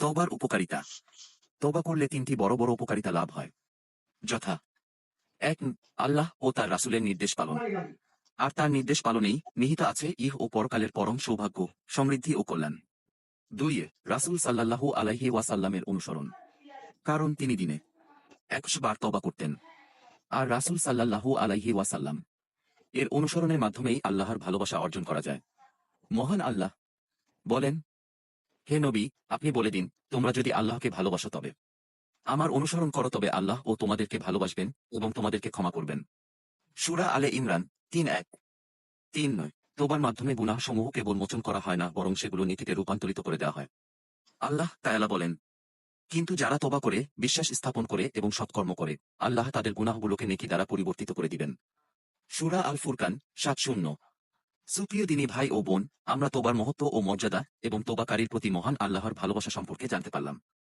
তবার উপকারিতা। তবা করলে তিনটি বড় বড় উপকারিতা লাভ হয়। যথা। এক, আল্লাহ ও তার রাসূলের নির্দেশ পালন। আর তার নির্দেশ পালনেই নিহিত আছে ইহ ও পরকালের পরম সৌভাগ্য, সমৃদ্ধি ও কল্যাণ। দুই, রাসূল সাল্লাল্লাহু আলাইহি ওয়াসাল্লামের অনুসরণ। কারণ তিনি দিনে একশো বার তবা করতেন। আর রাসূল সাল্লাল্লাহু আলাইহি ওয়াসাল্লাম এর অনুসরণের মাধ্যমেই আল্লাহর ভালোবাসা অর্জন করা যায়। মহান আল্লাহ বলেন হে নবী, আপনি বলে দিন, তোমরা যদি আল্লাহকে ভালোবাসো তবে। আমার অনুসরণ করো তবে আল্লাহ ও তোমাদেরকে ভালোবাসবেন এবং তোমাদেরকে ক্ষমা করবেন। সুরা আলে ইমরান, তিন এক। তিন নয়, তোবার মাধ্যমে গুনাহ সমূহ কেবল মোচন করা হয় না, বরং সেগুলো নীতিতে রূপান্তরিত করে দেওয়া হয়। আল্লাহ তায়ালা বলেন, কিন্তু যারা তোবা করে, বিশ্বাস স্থাপন করে এবং সৎকর্ম করে, আল্লাহ তাদের গুনাহগুলোকে নেকি দ্বারা পরিবর্তিত করে দিবেন। সুরা আল ফুরকান, সাত শূন্য। সুপ্রিয় দিনী ভাই ও বোন, আমরা তোবার মহত্ব ও মর্যাদা এবং তোবাকারীর প্রতি মহান আল্লাহর ভালোবাসা সম্পর্কে জানতে পারলাম।